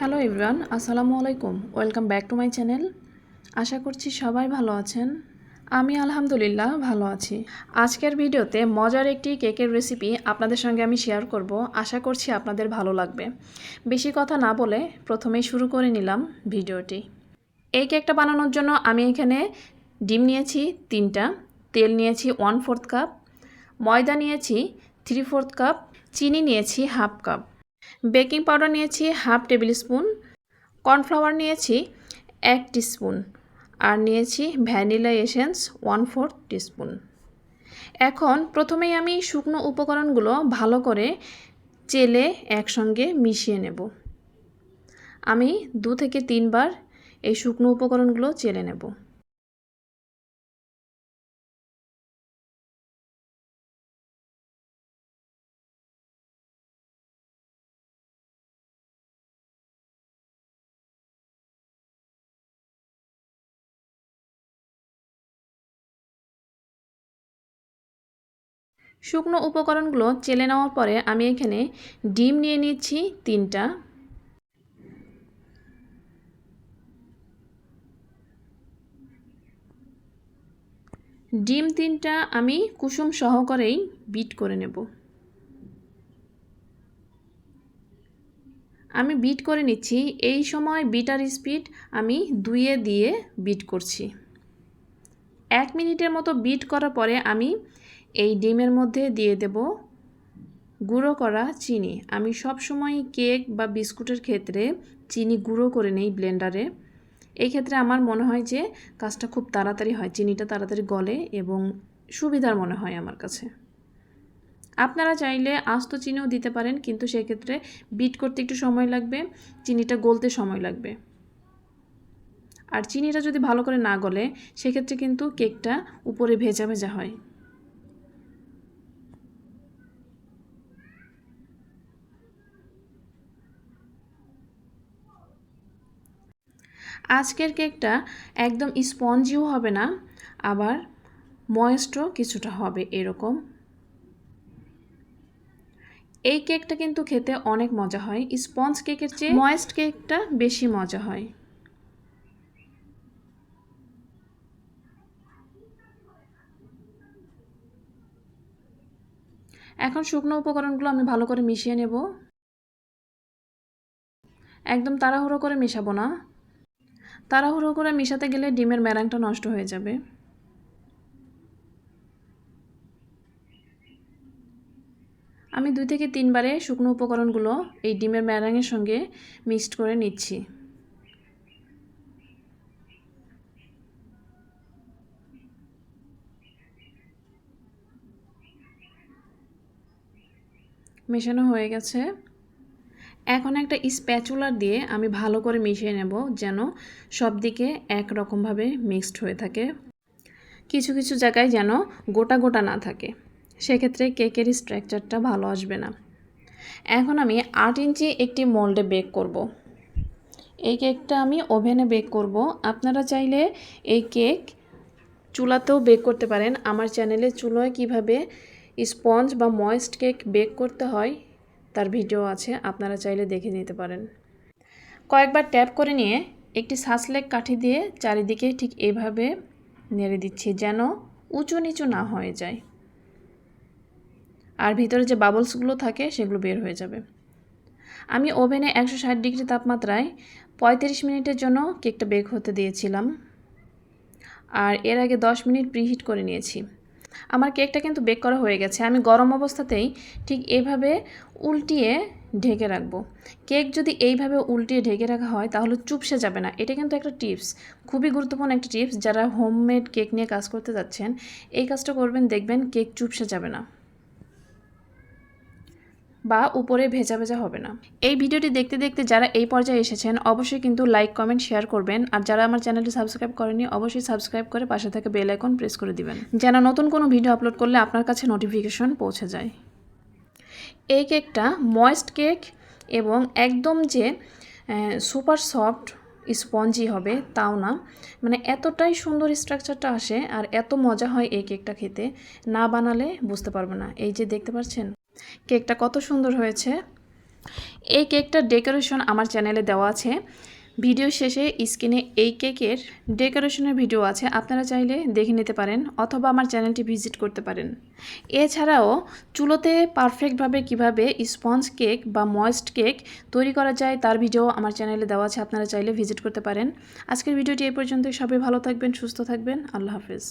Hello everyone আসসালামু আলাইকুম। Welcome back to my channel. আশা করছি সবাই ভালো আছেন। আমি আলহামদুলিল্লাহ ভালো আছি। আজকের ভিডিওতে মজার একটি কেকের রেসিপি আপনাদের সঙ্গে আমি শেয়ার করব। আশা করছি আপনাদের ভালো লাগবে। বেশি কথা না বলে প্রথমেই শুরু করে নিলাম ভিডিওটি। এই কেকটা বানানোর জন্য আমি এখানে ডিম নিয়েছি তিনটা, তেল নিয়েছি ওয়ান ফোর্থ কাপ ময়দা নিয়েছি থ্রি ফোর্থ কাপ চিনি নিয়েছি হাফ কাপ বেকিং পাউডার নিয়েছি হাফ টেবিল স্পুন, কর্নফ্লাওয়ার নিয়েছি এক টিস্পুন আর নিয়েছি vanilla essence one fourth teaspoon. এখন প্রথমেই আমি শুকনো উপকরণগুলো ভালো করে চেলে একসঙ্গে মিশিয়ে নেব। আমি দু থেকে তিনবার এই শুকনো উপকরণগুলো চেলে নেব। শুকনো উপকরণগুলো চেলে নেওয়ার পরে আমি এখানে ডিম নিয়ে নিচ্ছি তিনটা। ডিম তিনটা আমি কুসুম সহকারেই বিট করে নেব। আমি বিট করে নিচ্ছি। এই সময় বিটার স্পিড আমি দুইয়ে দিয়ে বিট করছি। এক মিনিটের মতো বিট করার পরে আমি এই ডিমের মধ্যে দিয়ে দেব গুঁড়ো করা চিনি। আমি সব সময় কেক বা বিস্কুটের ক্ষেত্রে চিনি গুঁড়ো করে নেই ব্লেন্ডারে। এই ক্ষেত্রে আমার মনে হয় যে কাজটা খুব তাড়াতাড়ি হয়, চিনিটা তাড়াতাড়ি গলে এবং সুবিধার মনে হয় আমার কাছে। আপনারা চাইলে আস্ত চিনিও দিতে পারেন, কিন্তু সেক্ষেত্রে বিট করতে একটু সময় লাগবে, চিনিটা গলতে সময় লাগবে। আর চিনিটা যদি ভালো করে না গলে, সেক্ষেত্রে কিন্তু কেকটা উপরে ভেজা ভেজা হয়। আজকের কেকটা একদম স্পঞ্জিও হবে না, আবার ময়েস্টও কিছুটা হবে এরকম। এই কেকটা কিন্তু খেতে অনেক মজা হয়। স্পঞ্জ কেকের চেয়ে ময়েস্ট কেকটা বেশি মজা হয়। এখন শুকনো উপকরণগুলো আমি ভালো করে মিশিয়ে নেব। একদম তাড়াহুড়ো করে মেশাবো না। তাড়াহুড়ো করে মিশাতে গেলে ডিমের ম্যারাংটা নষ্ট হয়ে যাবে। আমি দুই থেকে তিনবারে শুকনো উপকরণগুলো এই ডিমের ম্যারাঙের সঙ্গে মিক্সড করে নিচ্ছি। মেশানো হয়ে গেছে। এখন একটা স্প্যাচুলার দিয়ে আমি ভালো করে মিশিয়ে নেব যেন সব দিকে একরকমভাবে মিক্সড হয়ে থাকে। কিছু কিছু জায়গায় যেন গোটা গোটা না থাকে। সেক্ষেত্রে কেকের স্ট্রাকচারটা ভালো আসবে না। এখন আমি আট ইঞ্চি একটি মোল্ডে বেক করব। এই কেকটা আমি ওভেনে বেক করব। আপনারা চাইলে এই কেক চুলাতেও বেক করতে পারেন। আমার চ্যানেলে চুলোয় কীভাবে স্পঞ্জ বা ময়েস্ট কেক বেক করতে হয় তার ভিডিও আছে, আপনারা চাইলে দেখে নিতে পারেন। কয়েকবার ট্যাপ করে নিয়ে একটি সাসলেক কাঠি দিয়ে চারিদিকে ঠিক এইভাবে নেড়ে দিচ্ছি যেন উঁচু নিচু না হয়ে যায়। আর ভিতরে যে বাবলসগুলো থাকে, সেগুলো বের হয়ে যাবে। আমি ওভেনে একশো ষাট ডিগ্রি তাপমাত্রায় পঁয়ত্রিশ মিনিটের জন্য কেকটা বেক হতে দিয়েছিলাম। আর এর আগে দশ মিনিট প্রিহিট করে নিয়েছি। আমার কেকটা কিন্তু বেক করা হয়ে গেছে। আমি গরম অবস্থাতেই ঠিক এইভাবে উল্টিয়ে ঢেকে রাখব। কেক যদি এইভাবে উল্টিয়ে ঢেকে রাখা হয়, তাহলে চুপসে যাবে না। এটা কিন্তু একটা টিপস। খুবই গুরুত্বপূর্ণ একটা টিপস। যারা হোমমেড কেক নিয়ে কাজ করতে যাচ্ছেন, এই কাজটা করবেন, দেখবেন কেক চুপসে যাবে না। বা উপরে ভেজা ভেজা হবে না। এই ভিডিওটি দেখতে দেখতে যারা এই পর্যায়ে এসেছেন, অবশ্যই কিন্তু লাইক কমেন্ট শেয়ার করবেন। আর যারা আমার চ্যানেলটি সাবস্ক্রাইব করেনি অবশ্যই সাবস্ক্রাইব করে পাশে থেকে বেল আইকন প্রেস করে দিবেন। যেন নতুন কোনো ভিডিও আপলোড করলে আপনার কাছে নোটিফিকেশন পৌঁছে যায়। এই কেকটা ময়েস্ট কেক এবং একদম যে সুপার সফট স্পঞ্জি হবে, তাও না। মানে এতটাই সুন্দর স্ট্রাকচারটা আসে আর এত মজা হয় এই কেকটা খেতে, না বানালে বুঝতে পারবে না। এই যে দেখতে পাচ্ছেন? কেকটা কত সুন্দর হয়েছে। এই কেকটার ডেকোরেশন আমার চ্যানেলে দেওয়া আছে। ভিডিও শেষে স্ক্রিনে এই কেকের ডেকোরেশনের ভিডিও আছে। আপনারা চাইলে দেখে নিতে পারেন অথবা আমার চ্যানেলটি ভিজিট করতে পারেন। এছাড়াও চুলোতে পারফেক্টভাবে কীভাবে স্পঞ্জ কেক বা ময়েস্ট কেক তৈরি করা যায় তার ভিডিও আমার চ্যানেলে দেওয়া আছে। আপনারা চাইলে ভিজিট করতে পারেন। আজকের ভিডিওটি এই পর্যন্তই। সবাই ভালো থাকবেন, সুস্থ থাকবেন। আল্লাহ হাফেজ।